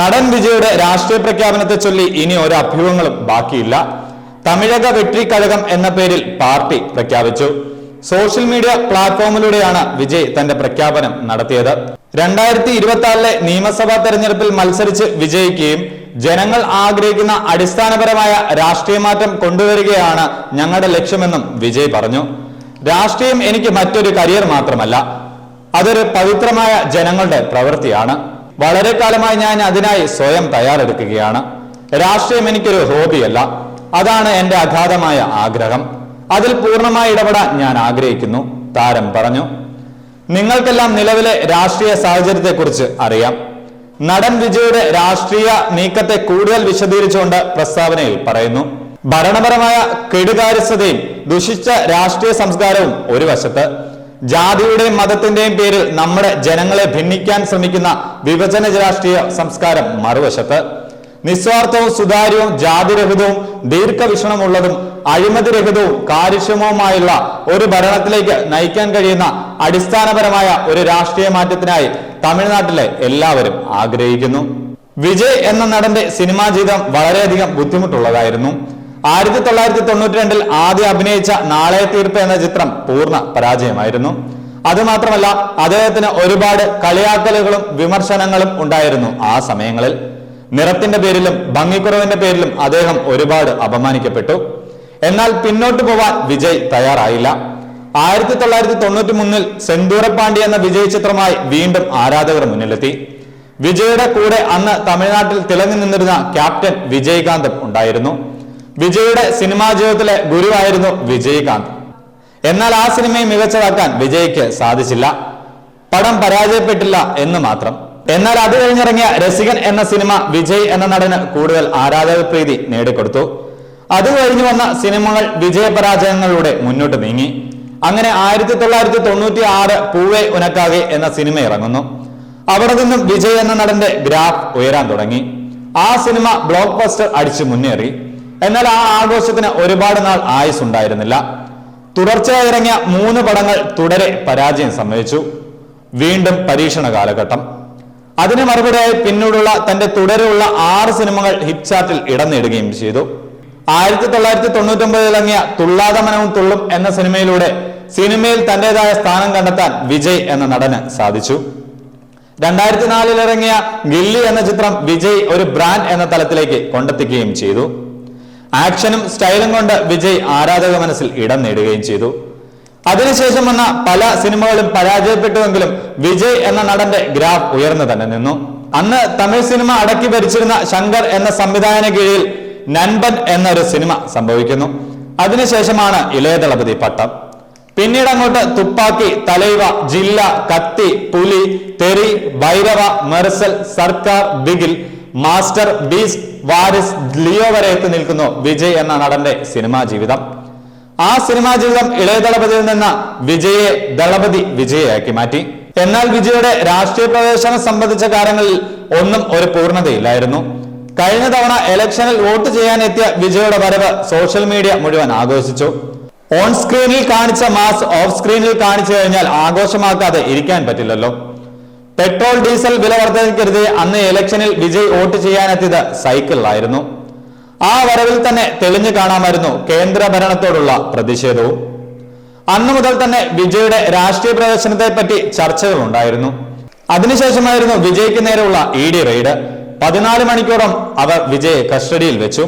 നടൻ വിജയുടെ രാഷ്ട്രീയ പ്രഖ്യാപനത്തെ ചൊല്ലി ഇനി ഒരു അഭ്യൂഹങ്ങളും ബാക്കിയില്ല. തമിഴക വെട്രി കഴകം എന്ന പേരിൽ പാർട്ടി പ്രഖ്യാപിച്ചു. സോഷ്യൽ മീഡിയ പ്ലാറ്റ്ഫോമിലൂടെയാണ് വിജയ് തന്റെ പ്രഖ്യാപനം നടത്തിയത്. രണ്ടായിരത്തി ഇരുപത്തി ആറിലെ നിയമസഭാ തെരഞ്ഞെടുപ്പിൽ മത്സരിച്ച് വിജയിക്കുകയും ജനങ്ങൾ ആഗ്രഹിക്കുന്ന അടിസ്ഥാനപരമായ രാഷ്ട്രീയ മാറ്റം കൊണ്ടുവരികയാണ് ഞങ്ങളുടെ ലക്ഷ്യമെന്നും വിജയ് പറഞ്ഞു. രാഷ്ട്രീയം എനിക്ക് മറ്റൊരു കരിയർ മാത്രമല്ല അതൊരു പവിത്രമായ ജനങ്ങളുടെ പ്രവൃത്തിയാണ്. വളരെ കാലമായി ഞാൻ അതിനായി സ്വയം തയ്യാറെടുക്കുകയാണ്. രാഷ്ട്രീയം എനിക്കൊരു ഹോബിയല്ല. അതാണ് എന്റെ അഗാധമായ ആഗ്രഹം. അതിൽ പൂർണമായി ഇടപെടാൻ ഞാൻ ആഗ്രഹിക്കുന്നു. താരം പറഞ്ഞു. നിങ്ങൾക്കെല്ലാം നിലവിലെ രാഷ്ട്രീയ സാഹചര്യത്തെക്കുറിച്ച് അറിയാം. നടൻ വിജയുടെ രാഷ്ട്രീയ നീക്കത്തെ കൂടുതൽ വിശദീകരിച്ചുകൊണ്ട് പ്രസ്താവനയിൽ പറയുന്നു. ഭരണപരമായ കെടുകാര്യസ്ഥതയും ദുഷിച്ച രാഷ്ട്രീയ സംസ്കാരവും ഒരു വശത്ത് ജാതിയുടെയും മതത്തിന്റെയും പേരിൽ നമ്മുടെ ജനങ്ങളെ ഭിന്നിക്കാൻ ശ്രമിക്കുന്ന വിഭജന രാഷ്ട്രീയ സംസ്കാരം മറുവശത്ത്. നിസ്വാർത്ഥവും സുതാര്യവും ജാതിരഹിതവും ദീർഘവീക്ഷണമുള്ളതും അഴിമതിരഹിതവും കാര്യക്ഷമവുമായുള്ള ഒരു ഭരണത്തിലേക്ക് നയിക്കാൻ കഴിയുന്ന അടിസ്ഥാനപരമായ ഒരു രാഷ്ട്രീയ മാറ്റത്തിനായി തമിഴ്നാട്ടിലെ എല്ലാവരും ആഗ്രഹിക്കുന്നു. വിജയ് എന്ന നടന്റെ സിനിമാ ജീവിതം വളരെയധികം ബുദ്ധിമുട്ടുള്ളതായിരുന്നു. ആയിരത്തി തൊള്ളായിരത്തി തൊണ്ണൂറ്റി രണ്ടിൽ ആദ്യം അഭിനയിച്ച നാളെ തീർപ്പ് എന്ന ചിത്രം പൂർണ പരാജയമായിരുന്നു. അതുമാത്രമല്ല അദ്ദേഹത്തിന് ഒരുപാട് കളിയാക്കലുകളും വിമർശനങ്ങളും ഉണ്ടായിരുന്നു ആ സമയങ്ങളിൽ. നിറത്തിന്റെ പേരിലും ഭംഗിക്കുറവിന്റെ പേരിലും അദ്ദേഹം ഒരുപാട് അപമാനിക്കപ്പെട്ടു. എന്നാൽ പിന്നോട്ട് പോവാൻ വിജയ് തയ്യാറായില്ല. ആയിരത്തി തൊള്ളായിരത്തി തൊണ്ണൂറ്റി മൂന്നിൽ സെന്തൂരപ്പാണ്ടി എന്ന വിജയ് ചിത്രമായി വീണ്ടും ആരാധകർ മുന്നിലെത്തി. വിജയുടെ കൂടെ അന്ന് തമിഴ്നാട്ടിൽ തിളങ്ങി നിന്നിരുന്ന ക്യാപ്റ്റൻ വിജയകാന്തം ഉണ്ടായിരുന്നു. വിജയുടെ സിനിമാ ജീവിതത്തിലെ ഗുരുവായിരുന്നു വിജയകാന്ത്. എന്നാൽ ആ സിനിമയെ മികച്ചതാക്കാൻ വിജയ്ക്ക് സാധിച്ചില്ല. പടം പരാജയപ്പെട്ടില്ല എന്ന് മാത്രം. എന്നാൽ അത് കഴിഞ്ഞിറങ്ങിയ രസികൻ എന്ന സിനിമ വിജയ് എന്ന നടന് കൂടുതൽ ആരാധക പ്രീതി നേടിക്കൊടുത്തു. അത് കഴിഞ്ഞു വന്ന സിനിമകൾ വിജയപരാജയങ്ങളിലൂടെ മുന്നോട്ട് നീങ്ങി. അങ്ങനെ ആയിരത്തി തൊള്ളായിരത്തി തൊണ്ണൂറ്റി ആറ് പൂവെ ഉനക്കാകെ എന്ന സിനിമ ഇറങ്ങുന്നു. അവിടെ നിന്നും വിജയ് എന്ന നടന്റെ ഗ്രാഫ് ഉയരാൻ തുടങ്ങി. ആ സിനിമ ബ്ലോക്ക് ബസ്റ്റർ അടിച്ചു മുന്നേറി. എന്നാൽ ആ ആഘോഷത്തിന് ഒരുപാട് നാൾ ആയുസ് ഉണ്ടായിരുന്നില്ല തുടർച്ചയായി ഇറങ്ങിയ മൂന്ന് പടങ്ങൾ തുടരെ പരാജയം സംഭവിച്ചു വീണ്ടും പരീക്ഷണ കാലഘട്ടം. അതിന് മറുപടിയായി പിന്നീടുള്ള തന്റെ തുടരെയുള്ള ആറ് സിനിമകൾ ഹിറ്റ് ചാർട്ടിൽ ഇടം നേടുകയും ചെയ്തു. ആയിരത്തി തൊള്ളായിരത്തി തൊണ്ണൂറ്റി ഒമ്പതിൽ ഇറങ്ങിയ തുള്ളാതമനവും തുള്ളും എന്ന സിനിമയിലൂടെ സിനിമയിൽ തന്റേതായ സ്ഥാനം കണ്ടെത്താൻ വിജയ് എന്ന നടന് സാധിച്ചു. രണ്ടായിരത്തി നാലിൽ ഇറങ്ങിയ ഗില്ലി എന്ന ചിത്രം വിജയ് ഒരു ബ്രാൻഡ് എന്ന തലത്തിലേക്ക് കൊണ്ടെത്തിക്കുകയും ചെയ്തു. ആക്ഷനും സ്റ്റൈലും കൊണ്ട് വിജയ് ആരാധക മനസ്സിൽ ഇടം നേടുകയും ചെയ്തു. അതിനുശേഷം വന്ന പല സിനിമകളും പരാജയപ്പെട്ടുവെങ്കിലും വിജയ് എന്ന നടന്റെ ഗ്രാഫ് ഉയർന്നു തന്നെ നിന്നു. അന്ന് തമിഴ് സിനിമ അടക്കി ഭരിച്ചിരുന്ന ശങ്കർ എന്ന സംവിധായന കീഴിൽ നൻപൻ എന്നൊരു സിനിമ സംഭവിക്കുന്നു. അതിനുശേഷമാണ് ഇളയദളപതി പട്ടം. പിന്നീട് അങ്ങോട്ട് തുപ്പാക്കി തലൈവ ജില്ല കത്തി പുലി Theri Bhairava Mersal Sarkar Bigil Master Beast Varisu Leo വരെ എത്തി നിൽക്കുന്നു. വിജയ് എന്ന നടന്റെ സിനിമാ ജീവിതം. ആ സിനിമാ ജീവിതം ഇളയ ദളപതിയിൽ നിന്ന് വിജയെ ദളപതി വിജയയാക്കി മാറ്റി. എന്നാൽ വിജയുടെ രാഷ്ട്രീയ പ്രവേശനം സംബന്ധിച്ച കാര്യങ്ങളിൽ ഒന്നും ഒരു പൂർണതയില്ലായിരുന്നു. കഴിഞ്ഞ തവണ ഇലക്ഷനിൽ വോട്ട് ചെയ്യാൻ എത്തിയ വിജയുടെ വരവ് സോഷ്യൽ മീഡിയ മുഴുവൻ ആഘോഷിച്ചു. ഓൺ സ്ക്രീനിൽ കാണിച്ച മാസ് ഓഫ് സ്ക്രീനിൽ കാണിച്ചു കഴിഞ്ഞാൽ ആഘോഷമാക്കാതെ ഇരിക്കാൻ പറ്റില്ലല്ലോ. പെട്രോൾ ഡീസൽ വില വർദ്ധിക്കരുത് അന്ന് ഇലക്ഷനിൽ വിജയ് വോട്ട് ചെയ്യാനെത്തിയത് സൈക്കിളിലായിരുന്നു. ആ വരവിൽ തന്നെ തെളിഞ്ഞു കാണാമായിരുന്നു കേന്ദ്ര ഭരണത്തോടുള്ള പ്രതിഷേധവും. അന്നു മുതൽ തന്നെ വിജയുടെ രാഷ്ട്രീയ പ്രവേശനത്തെ പറ്റി ചർച്ചകൾ ഉണ്ടായിരുന്നു അതിനുശേഷമായിരുന്നു വിജയ്ക്ക് നേരെയുള്ള ഇ ഡി റെയ്ഡ്. പതിനാല് മണിക്കൂറും അവർ വിജയ് കസ്റ്റഡിയിൽ വെച്ചു.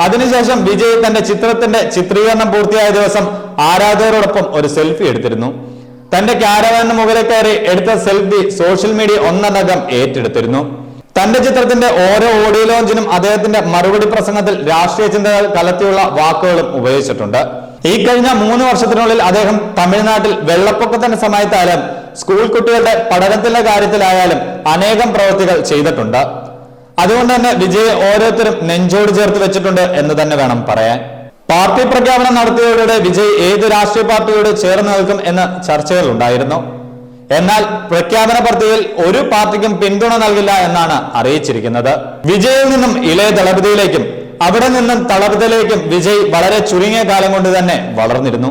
അതിനുശേഷം വിജയ് തന്റെ ചിത്രത്തിന്റെ ചിത്രീകരണം പൂർത്തിയായ ദിവസം ആരാധകരോടൊപ്പം ഒരു സെൽഫി എടുത്തിരുന്നു. തന്റെ ക്യാരവാനിന് മുകളിൽ കയറി എടുത്ത സെൽഫി സോഷ്യൽ മീഡിയ ഒന്നടങ്കം ഏറ്റെടുത്തിരുന്നു. തന്റെ ചിത്രത്തിന്റെ ഓരോ ഓഡിയോ ലോഞ്ചിനും അദ്ദേഹത്തിന്റെ മറുപടി പ്രസംഗത്തിൽ രാഷ്ട്രീയ ചിന്തകൾ കലർത്തിയുള്ള വാക്കുകളും ഉപയോഗിച്ചിട്ടുണ്ട്. ഈ കഴിഞ്ഞ മൂന്ന് വർഷത്തിനുള്ളിൽ അദ്ദേഹം തമിഴ്നാട്ടിൽ വെള്ളപ്പൊക്കത്തിന്റെ സമയത്തായാലും സ്കൂൾ കുട്ടികളുടെ പഠനത്തിന്റെ കാര്യത്തിലായാലും അനേകം പ്രവൃത്തികൾ ചെയ്തിട്ടുണ്ട്. അതുകൊണ്ട് തന്നെ വിജയ് ഓരോരുത്തരും നെഞ്ചോട് ചേർത്ത് വെച്ചിട്ടുണ്ട് എന്ന് തന്നെ വേണം പറയാൻ. പാർട്ടി പ്രഖ്യാപനം നടത്തിയവരുടെ വിജയ് ഏത് രാഷ്ട്രീയ പാർട്ടിയോട് ചേർന്ന് നിൽക്കും എന്ന ചർച്ചകളുണ്ടായിരുന്നു എന്നാൽ പ്രഖ്യാപന പദ്ധതിയിൽ ഒരു പാർട്ടിക്കും പിന്തുണ നൽകില്ല എന്നാണ് അറിയിച്ചിരിക്കുന്നത്. വിജയിൽ നിന്നും ഇളയ ദളപതിയിലേക്കും അവിടെ നിന്നും തളപതിയിലേക്കും വിജയ് വളരെ ചുരുങ്ങിയ കാലം കൊണ്ട് തന്നെ വളർന്നിരുന്നു.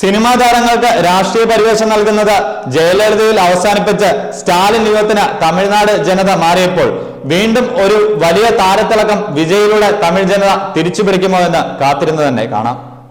സിനിമാ താരങ്ങൾക്ക് രാഷ്ട്രീയ പരിവേഷം നൽകുന്നത് ജയലളിതയിൽ അവസാനിപ്പിച്ച് സ്റ്റാലിൻ യുഗത്തിന് തമിഴ്നാട് ജനത മാറിയപ്പോൾ വീണ്ടും ഒരു വലിയ താരത്തിളക്കം വിജയിലൂടെ തമിഴ് ജനത തിരിച്ചു പിടിക്കുമോ എന്ന് കാത്തിരുന്ന് തന്നെ കാണാം.